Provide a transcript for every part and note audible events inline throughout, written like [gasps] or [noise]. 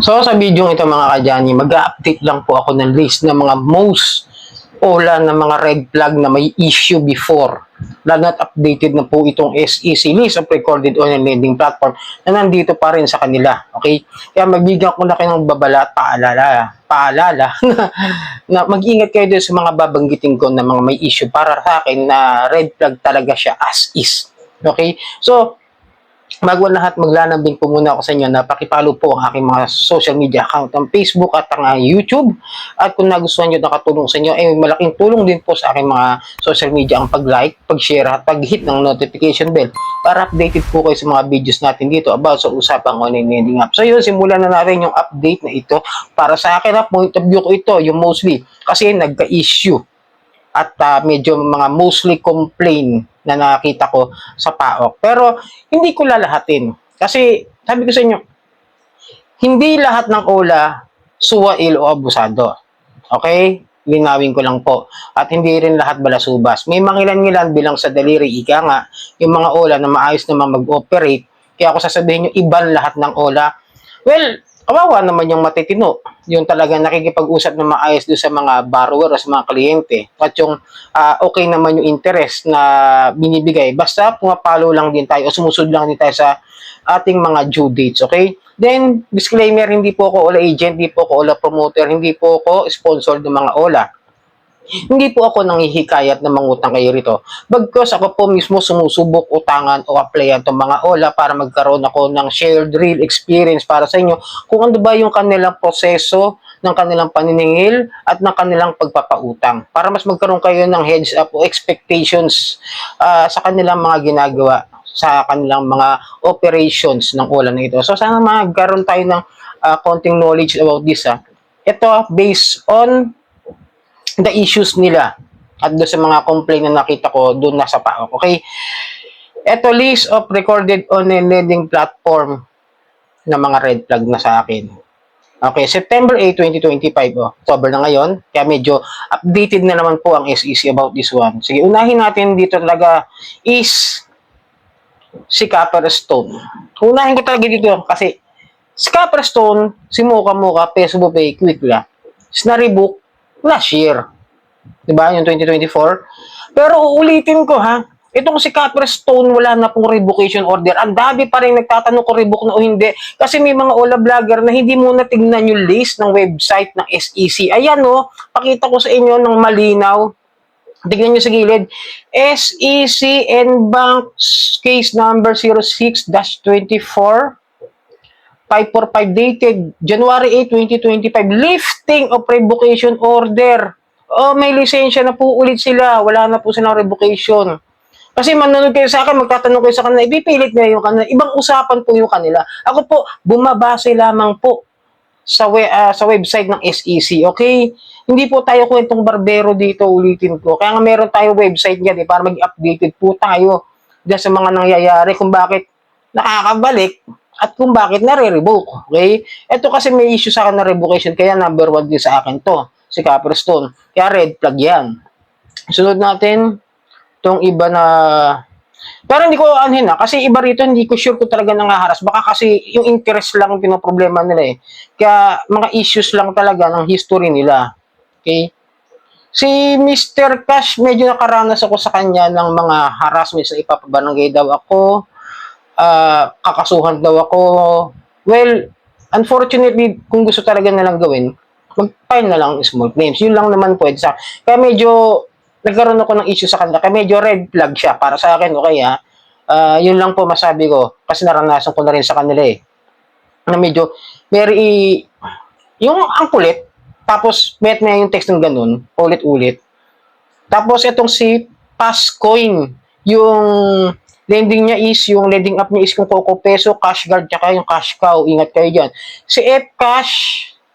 So sa video ito mga kadyani, mag-update lang po ako ng list ng mga most ola ng mga red flag na may issue before. Lalo na't updated na po itong SEC list of recorded online lending platform na nandito pa rin sa kanila. Okay? Kaya magbigyan ko na kayo ng babala at paalala, paalala na, [laughs] na mag-ingat kayo doon sa mga babanggitin ko na mga may issue para sa akin na red flag talaga siya as is. Okay? So, Bago ang lahat, maglalambing po muna ako sa inyo na pakipalo po ang aking mga social media account, ang Facebook at ang uh, YouTube. At kung nagustuhan nyo nakatulong sa inyo, eh malaking tulong din po sa aking mga social media ang pag-like, pag-share at pag-hit ng notification bell para updated po kayo sa mga videos natin dito about sa usapang online lending app. So yun, simulan na natin yung update na ito. Para sa akin, ha, point of view ko ito, yung mostly, kasi nagka-issue at uh, medyo mga mostly complain na nakita ko sa PAOK. Pero hindi ko lalahatin. Kasi sabi ko sa inyo, hindi lahat ng OLA suwail o abusado. Okay? Linawin ko lang po. At hindi rin lahat balasubas. May mga ilan-ilan bilang sa daliri, ika nga, yung mga OLA na maayos naman mag-operate. Kaya ako sasabihin nyo, iban lahat ng OLA. Well, kawawa naman yung matitino. Yung talaga nakikipag-usap na maayos doon sa mga borrower o sa mga kliyente. At yung uh, okay naman yung interest na binibigay. Basta pumapalo lang din tayo o sumusunod lang din tayo sa ating mga due dates, okay? Then, disclaimer, hindi po ako OLA agent, hindi po ako OLA promoter, hindi po ako sponsor ng mga OLA. Hindi po ako nanghihikayat na mangutang kayo rito. Bagkos ako po mismo sumusubok utangan o applyan itong mga OLA para magkaroon ako ng shared real experience para sa inyo kung ano ba yung kanilang proseso ng kanilang paniningil at ng kanilang pagpapautang para mas magkaroon kayo ng heads up o expectations uh, sa kanilang mga ginagawa sa kanilang mga operations ng OLA na ito. So sana magkaroon tayo ng uh, konting knowledge about this. Ha. Ito based on the issues nila at doon sa mga complaint na nakita ko doon nasa PAOK. Okay? Ito list of recorded online lending platform na mga red flag na sa akin. Okay, September 8, 2025. Oh, October na ngayon. Kaya medyo updated na naman po ang SEC about this one. Sige, unahin natin dito talaga is si Copperstone. Unahin ko talaga dito kasi si Copperstone, si Mocha Mocha, Peso Pay, Quick La, Snarybook, last year. Diba? Yung 2024. Pero uulitin ko ha, itong si Copperstone wala na pong revocation order. Ang dami pa rin nagtatanong kung revoke na o hindi. Kasi may mga Ola vlogger na hindi muna tignan yung list ng website ng SEC. Ayan o, oh, pakita ko sa inyo ng malinaw. Tignan nyo sa gilid. SEC and Bank case number 06-24 545 dated January 8, 2025. Lifting of revocation order. Oh, may lisensya na po ulit sila. Wala na po silang revocation. Kasi manonood kayo sa akin, magtatanong kayo sa kanila, ipipilit na yung kanila. Ibang usapan po yung kanila. Ako po, bumabase lamang po sa, we, uh, sa website ng SEC, okay? Hindi po tayo kwentong barbero dito, ulitin ko. Kaya nga meron tayo website niya, di, para mag-updated po tayo dyan sa mga nangyayari kung bakit nakakabalik at kung bakit nare-revoke. Okay? Ito kasi may issue sa akin na revocation, kaya number one din sa akin to, si Copperstone. Kaya red flag yan. Sunod natin, itong iba na... Pero hindi ko anhin na, kasi iba rito, hindi ko sure kung talaga nangaharas. Baka kasi yung interest lang yung pinoproblema nila eh. Kaya mga issues lang talaga ng history nila. Okay? Si Mr. Cash, medyo nakaranas ako sa kanya ng mga harassment sa ipapabarangay daw ako uh, kakasuhan daw ako. Well, unfortunately, kung gusto talaga nilang gawin, mag-file na lang small claims. Yun lang naman pwede sa Kaya medyo, nagkaroon ako ng issue sa kanila. Kaya medyo red flag siya para sa akin, okay ha? Uh, yun lang po masabi ko. Kasi naranasan ko na rin sa kanila eh. Na medyo, very, yung ang kulit, tapos met na yung text ng ganun, ulit-ulit. Tapos itong si Passcoin, yung lending niya is, yung lending up niya is kung Coco Peso, Cash Guard, tsaka yung Cash Cow. Ingat kayo dyan. Si F-Cash,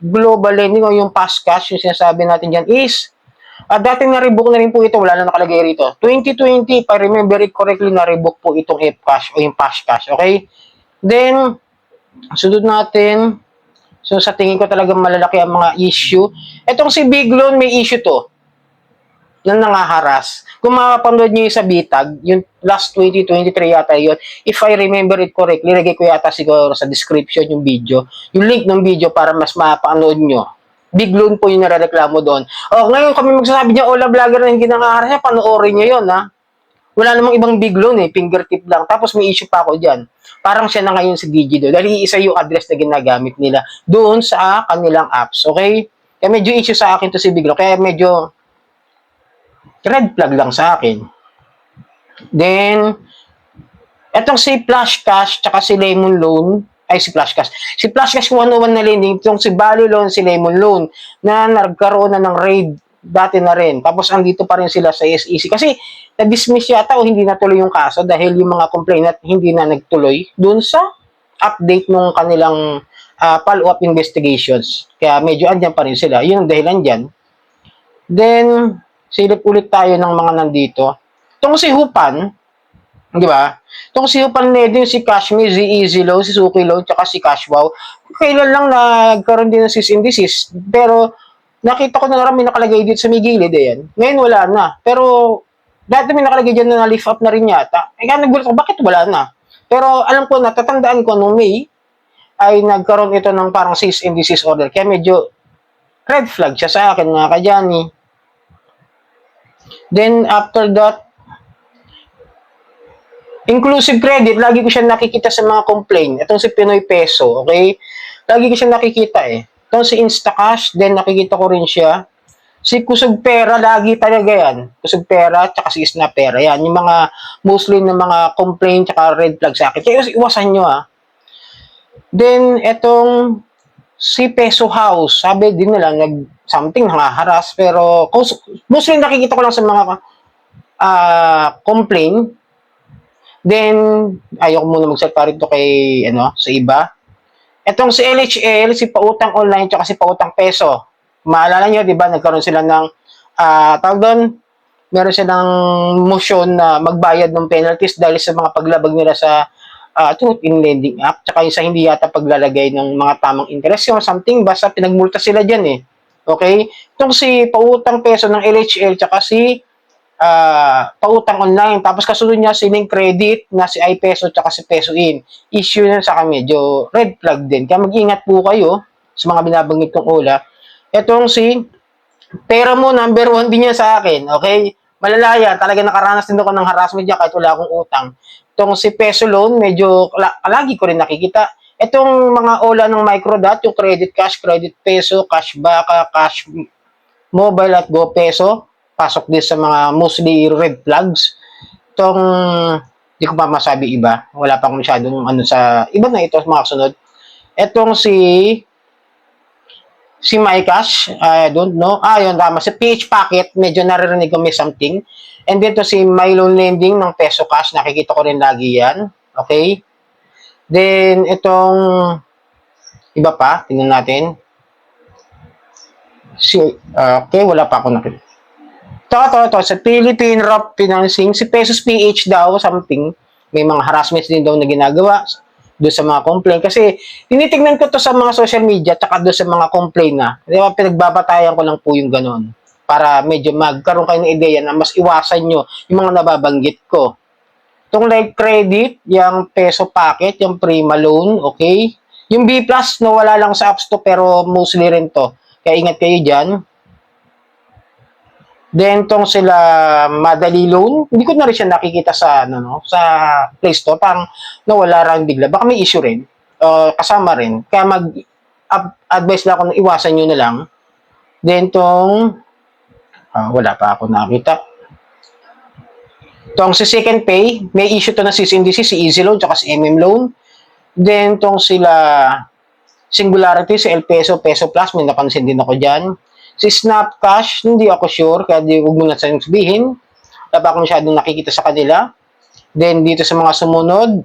Global Lending o yung Pass Cash, yung sinasabi natin dyan is, at uh, dating na-rebook na rin po ito, wala na nakalagay rito. 2020, if I remember it correctly, na-rebook po itong F-Cash o yung Pass Cash, okay? Then, sunod natin, so sa tingin ko talagang malalaki ang mga issue. Itong si Big Loan, may issue to. Na nangaharas. Kung makapanood nyo yung sa Bitag, yung last 2023 yata yun, if I remember it correctly, lagay ko yata siguro sa description yung video, yung link ng video para mas mapanood nyo. Big loan po yung narereklamo doon. O, ngayon kami magsasabi niya, Ola vlogger na hindi nangaharas niya, panoorin nyo yun, ha? Wala namang ibang big loan eh, fingertip lang. Tapos may issue pa ako dyan. Parang siya na ngayon si DG do. Dahil isa yung address na ginagamit nila doon sa kanilang apps. Okay? Kaya medyo issue sa akin to si Big Loan. Kaya medyo red flag lang sa akin. Then, etong si Flash Cash tsaka si Lemon Loan, ay si Flash Cash. Si Flash Cash 101 na lending, itong si Bali Loan, si Lemon Loan, na nagkaroon na ng raid dati na rin. Tapos andito pa rin sila sa SEC. Kasi na-dismiss yata o hindi natuloy yung kaso dahil yung mga complainant hindi na nagtuloy dun sa update ng kanilang ah, follow-up investigations. Kaya medyo andyan pa rin sila. Yun ang dahilan dyan. Then, silip ulit tayo ng mga nandito. Itong si Hupan, di ba? Itong si Hupan Nedin, si Kashmir, si Easy Low, si Suki Low, tsaka si Cashwow. Kailan lang nagkaroon din ng and desist. Pero, nakita ko na lang may nakalagay dito sa may gilid, ayan. Ngayon wala na. Pero, dati may nakalagay dyan na na-lift up na rin yata. Eh, kaya nagulat ko, bakit wala na? Pero, alam ko, natatandaan ko nung May, ay nagkaroon ito ng parang cease and desist order. Kaya medyo red flag siya sa akin, mga kajani. Then, after that, inclusive credit, lagi ko siya nakikita sa mga complaint. Itong si Pinoy Peso, okay? Lagi ko siya nakikita eh. Itong si Instacash, then nakikita ko rin siya. Si Kusog Pera, lagi talaga yan. Kusog Pera, tsaka si Isna Pera. Yan, yung mga mostly ng mga complaint tsaka red flag sa akin. Kaya iwasan nyo ah. Then, etong si Peso House, sabi din nila, nag something nangaharas, pero mostly nakikita ko lang sa mga ah complaint. Then, ayoko muna magsalita rito kay, ano, sa iba. Etong si LHL, si Pautang Online, tsaka si Pautang Peso. Maalala nyo, di ba, nagkaroon sila ng, ah tawag doon, meron silang motion na magbayad ng penalties dahil sa mga paglabag nila sa uh, Truth in Lending Act, tsaka yung sa hindi yata paglalagay ng mga tamang interest or something, basta pinagmulta sila dyan eh. Okay? Itong si Pautang Peso ng LHL, tsaka si ah pautang online. Tapos kasunod niya si Link Credit na si iPeso tsaka si Peso In. Issue na sa kami, medyo red flag din. Kaya mag-ingat po kayo sa mga binabanggit kong ula. Etong si pera mo, number one din yan sa akin. Okay? Malalaya. Talaga nakaranas din ako ng harassment niya kahit wala akong utang. Itong si Peso Loan, medyo la- lagi ko rin nakikita. Itong mga ola ng microdot, yung credit cash, credit peso, cash baka, cash mobile at go peso, pasok din sa mga mostly red flags. Itong, di ko pa masabi iba. Wala pa akong masyadong ano sa, iba na ito, mga sunod. Itong si, si MyCash, I don't know. Ah, yun, tama. Si PH Packet, medyo naririnig ko may something. And then to si Mylon Lending ng Peso Cash, nakikita ko rin lagi yan. Okay? Then, itong, iba pa, tingnan natin. Si, ah, okay, wala pa ako nakikita. Ito, ito, ito, sa Philippine Rap Financing, si Pesos PH daw, something, may mga harassments din daw na ginagawa doon sa mga complaint. Kasi, tinitignan ko to sa mga social media, tsaka doon sa mga complaint na. Di ba, pinagbabatayan ko lang po yung ganon. Para medyo magkaroon kayo ng ideya na mas iwasan nyo yung mga nababanggit ko. Itong light credit, yung peso packet, yung prima loan, okay? Yung B+, na wala lang sa App Store, pero mostly rin to. Kaya ingat kayo dyan. Then, tong sila Madali Loan, hindi ko na rin siya nakikita sa, ano, no, sa Play Store. Parang nawala rin bigla. Baka may issue rin. Uh, kasama rin. Kaya mag ab- advice lang ako iwasan nyo na lang. Then, tong ah, wala pa ako nakita. Tong si Second Pay, may issue to na si CNDC, si Easy Loan, tsaka si MM Loan. Then, tong sila Singularity, si El Peso, Peso Plus, may napansin din ako dyan. Si Snap Cash, hindi ako sure, kaya di huwag mo na sa'yo sabihin. Wala pa ako masyadong nakikita sa kanila. Then, dito sa mga sumunod,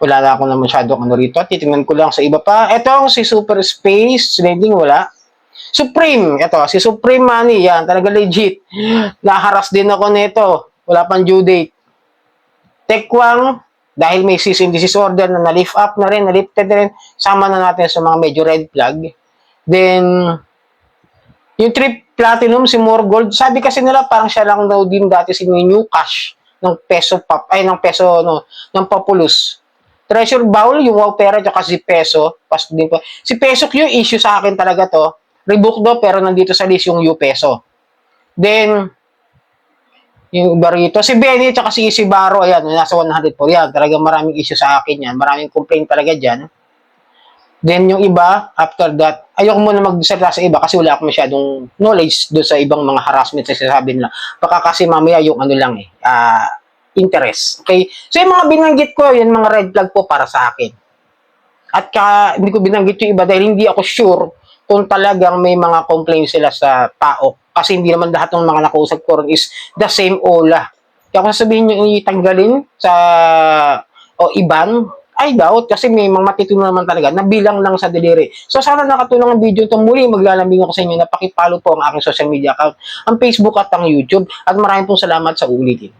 wala na ako na masyadong ano rito. Titingnan ko lang sa iba pa. Ito, si Super Space, Lending, wala. Supreme, ito, si Supreme Money, yan, talaga legit. [gasps] Naharas din ako nito. Wala pang due date. Tekwang, dahil may cease and desist order na na-lift up na rin, na-lifted na rin, sama na natin sa mga medyo red flag. Then, Yung Trip Platinum, si More Gold, sabi kasi nila parang siya lang daw din dati si New Cash ng peso pop, ay ng peso, no, ng Populous. Treasure Bowl, yung Wow Pera, tsaka si Peso, pas din po. Si Peso yung issue sa akin talaga to. Rebook do, pero nandito sa list yung U Peso. Then, yung iba rito, si Benny tsaka si Isibaro, ayan, nasa 100 po yan. Talaga maraming issue sa akin yan. Maraming complaint talaga dyan. Then yung iba, after that, ayoko muna magsalita sa iba kasi wala akong masyadong knowledge doon sa ibang mga harassment na sinasabi nila. Baka kasi mamaya yung ano lang eh, ah, interest. Okay? So yung mga binanggit ko, yung mga red flag po para sa akin. At ka, hindi ko binanggit yung iba dahil hindi ako sure kung talagang may mga complaints sila sa tao. Kasi hindi naman lahat ng mga nakausap ko ron is the same ola. Kaya kung sabihin nyo itanggalin sa o iban, I doubt kasi may mga matitunan naman talaga na bilang lang sa deliri. So sana nakatulong ang video ito. Muli maglalambing ako sa inyo na pakipalo po ang aking social media account, ang Facebook at ang YouTube. At maraming pong salamat sa ulitin.